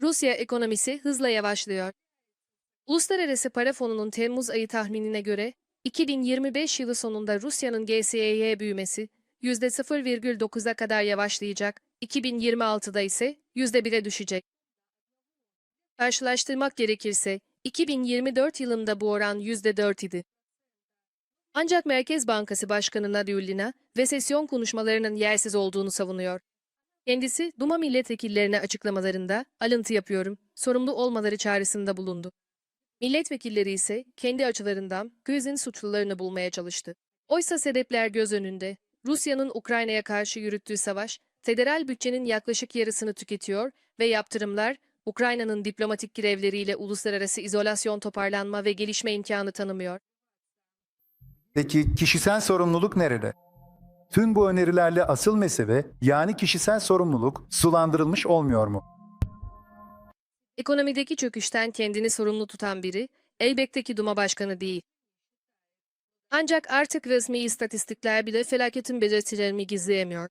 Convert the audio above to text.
Rusya ekonomisi hızla yavaşlıyor. Uluslararası Para Fonu'nun Temmuz ayı tahminine göre 2025 yılı sonunda Rusya'nın GSYY büyümesi %0,9'a kadar yavaşlayacak, 2026'da ise %1'e düşecek. Karşılaştırmak gerekirse 2024 yılında bu oran %4 idi. Ancak Merkez Bankası Başkanı Nadyullina, resesyon konuşmalarının yersiz olduğunu savunuyor. Kendisi, Duma milletvekillerine açıklamalarında, alıntı yapıyorum, sorumlu olmaları çağrısında bulundu. Milletvekilleri ise kendi açılarından krizin suçlularını bulmaya çalıştı. Oysa sebepler göz önünde. Rusya'nın Ukrayna'ya karşı yürüttüğü savaş, federal bütçenin yaklaşık yarısını tüketiyor ve yaptırımlar, Ukrayna'nın diplomatik grevleriyle uluslararası izolasyon toparlanma ve gelişme imkanı tanımıyor. Peki kişisel sorumluluk nerede? Tüm bu önerilerle asıl mesele yani kişisel sorumluluk sulandırılmış olmuyor mu? Ekonomideki çöküşten kendini sorumlu tutan biri, elbette ki Duma Başkanı değil. Ancak artık resmi istatistikler bile felaketin belirtilerini gizleyemiyor.